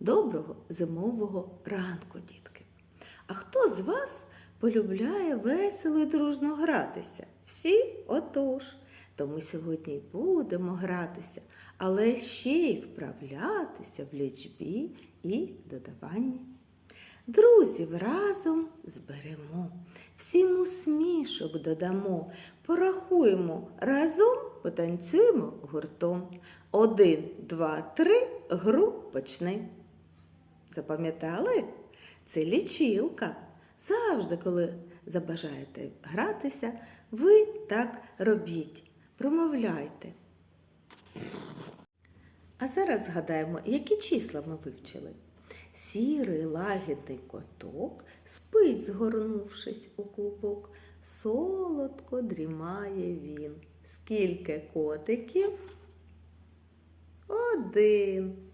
Доброго зимового ранку, дітки! А хто з вас полюбляє весело і дружно гратися? Всі отож. Тому сьогодні й будемо гратися, але ще й вправлятися в лічбі і додаванні. Друзів разом зберемо, всім усмішок додамо, порахуємо разом, потанцюємо гуртом. Один, два, три, гру почни. Запам'ятали? Це лічилка. Завжди, коли забажаєте гратися, ви так робіть, промовляйте. А зараз згадаємо, які числа ми вивчили. Сірий лагідний коток спить, згорнувшись у клубок. Солодко дрімає він. Скільки котиків? Один.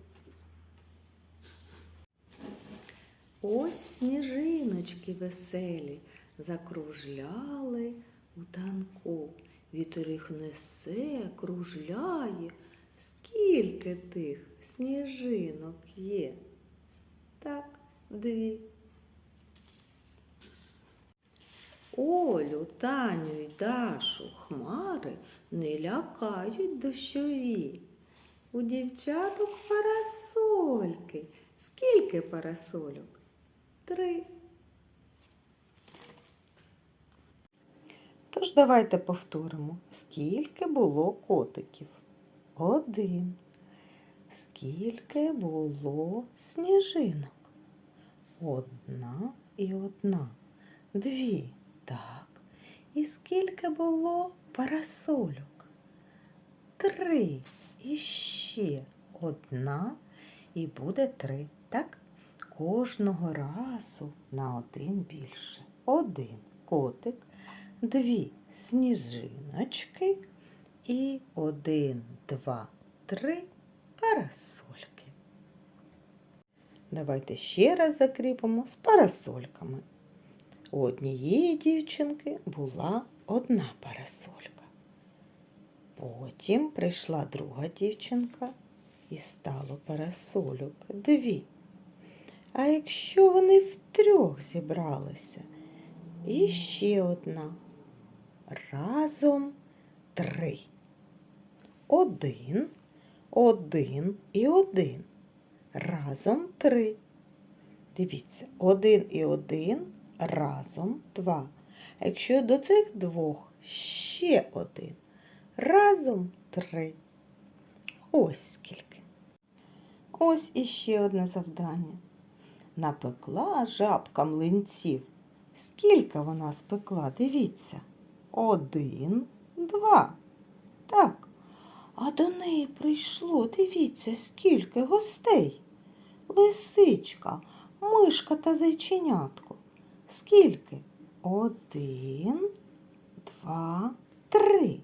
Ось сніжиночки веселі закружляли у танку. Вітер їх несе, кружляє. Скільки тих сніжинок є? Так, дві. Олю, Таню й Дашу хмари не лякають дощові. У дівчаток парасольки. Скільки парасольок? Три. Тож давайте повторимо, скільки було котиків? Один. Скільки було сніжинок? Одна і одна. Дві. Так. І скільки було парасольок? Три. І ще одна і буде три. Так? Кожного разу на один більше. Один котик, дві сніжиночки і один, два, три парасольки. Давайте ще раз закріпимо з парасольками. У однієї дівчинки була одна парасолька. Потім прийшла друга дівчинка і стало парасольок дві. А якщо вони втрьох зібралися, і ще одна. Разом три. Один, один і один. Разом три. Дивіться, один і один разом два. А якщо до цих двох ще один. Разом три. Ось скільки. Ось іще одне завдання. Напекла жабка млинців. Скільки вона спекла? Дивіться. Один, два. Так. А до неї прийшло, дивіться, скільки гостей. Лисичка, мишка та зайченятко. Скільки? Один, два, три.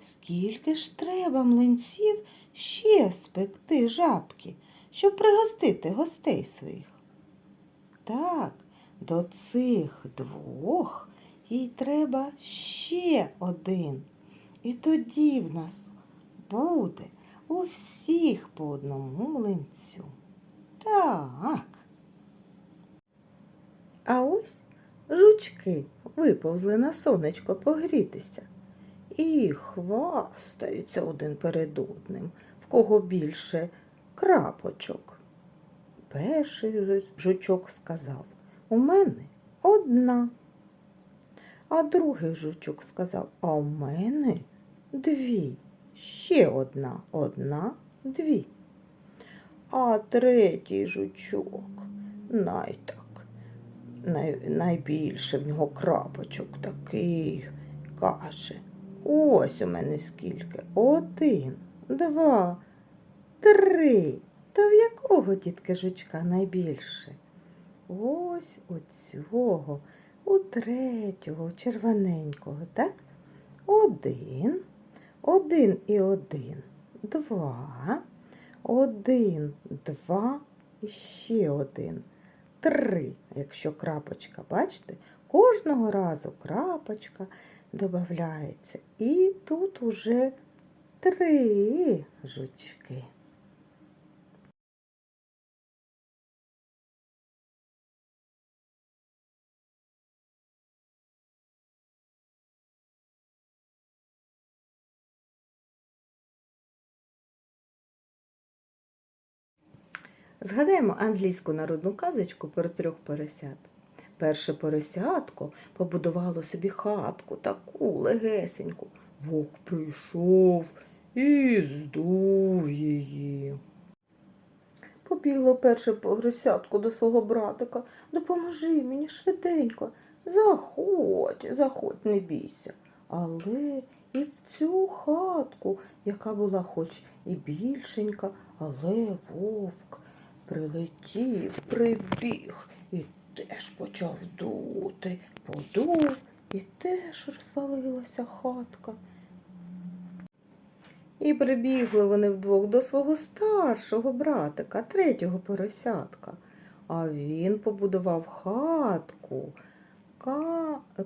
Скільки ж треба млинців ще спекти жабки, щоб пригостити гостей своїх? Так, до цих двох їй треба ще один. І тоді в нас буде у всіх по одному млинцю. Так. А ось жучки виповзли на сонечко погрітися і хвастаються один перед одним, в кого більше крапочок. Перший жучок сказав У мене одна. А другий жучок сказав А у мене дві. Ще одна, одна, дві. А третій жучок найтак, най, найбільше в нього крапочок такий каже. Ось у мене скільки. Один, два, три. То в якого дітки жучка найбільше? Ось у цього, у третього, у червоненького, так? Один, один і один, два, один, два і ще один. Три, якщо крапочка, бачите, кожного разу крапочка додається. І тут уже три жучки. Згадаємо англійську народну казочку про трьох поросят. Перше поросятко побудувало собі хатку таку легесеньку. Вовк прийшов і здув її. Побігло перше поросятко до свого братика. Допоможи мені швиденько. Заходь, заходь, не бійся. Але і в цю хатку, яка була хоч і більшенька, але вовк прилетів, прибіг і теж почав дути, подув, і теж розвалилася хатка. І прибігли вони вдвох до свого старшого братика, третього поросятка. А він побудував хатку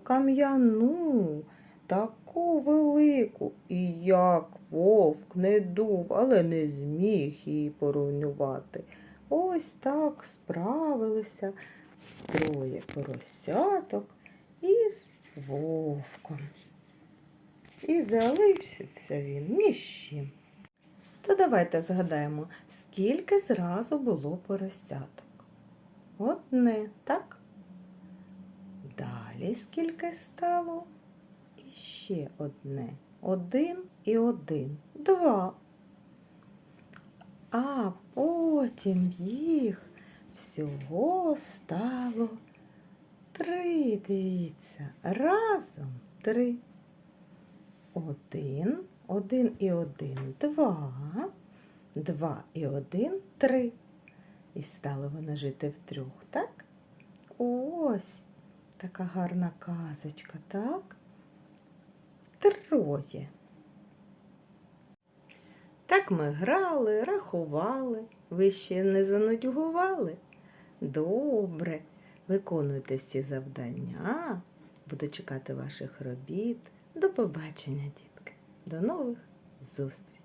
кам'яну, таку велику. І як вовк не дув, але не зміг її поруйнувати. Ось так справилися троє поросяток із вовком. І залишився він ні. То давайте згадаємо, скільки зразу було поросяток. Одне, так? Далі скільки стало? І ще одне. Один і один. Два. А потім їх всього стало три. Дивіться, разом три. Один, один і один, два, два і один, три. І стали вони жити втрьох, так? Ось така гарна казочка, так? Троє. Так ми грали, рахували, ви ще не занудьгували. Добре, виконуйте всі завдання. Буду чекати ваших робіт. До побачення, дітки. До нових зустрічей!